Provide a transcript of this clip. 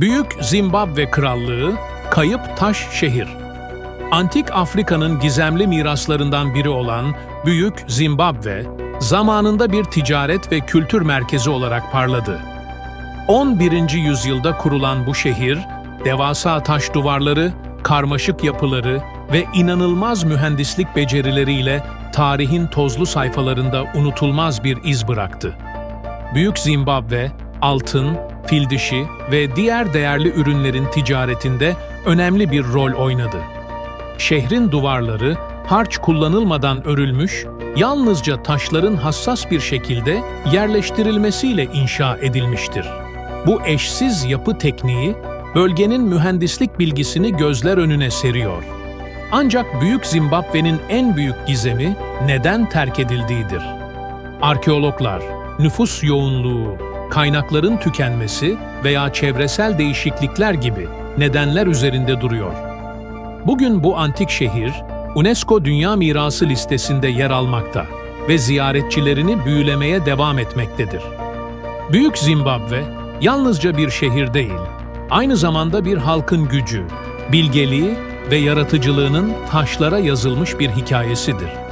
Büyük Zimbabwe Krallığı, Kayıp Taş Şehir. Antik Afrika'nın gizemli miraslarından biri olan Büyük Zimbabwe, zamanında bir ticaret ve kültür merkezi olarak parladı. 11. yüzyılda kurulan bu şehir, devasa taş duvarları, karmaşık yapıları ve inanılmaz mühendislik becerileriyle tarihin tozlu sayfalarında unutulmaz bir iz bıraktı. Büyük Zimbabwe, altın, fil dişi ve diğer değerli ürünlerin ticaretinde önemli bir rol oynadı. Şehrin duvarları harç kullanılmadan örülmüş, yalnızca taşların hassas bir şekilde yerleştirilmesiyle inşa edilmiştir. Bu eşsiz yapı tekniği, bölgenin mühendislik bilgisini gözler önüne seriyor. Ancak Büyük Zimbabwe'nin en büyük gizemi neden terk edildiğidir. Arkeologlar, nüfus yoğunluğu, kaynakların tükenmesi veya çevresel değişiklikler gibi nedenler üzerinde duruyor. Bugün bu antik şehir, UNESCO Dünya Mirası listesinde yer almakta ve ziyaretçilerini büyülemeye devam etmektedir. Büyük Zimbabwe, yalnızca bir şehir değil, aynı zamanda bir halkın gücü, bilgeliği ve yaratıcılığının taşlara yazılmış bir hikayesidir.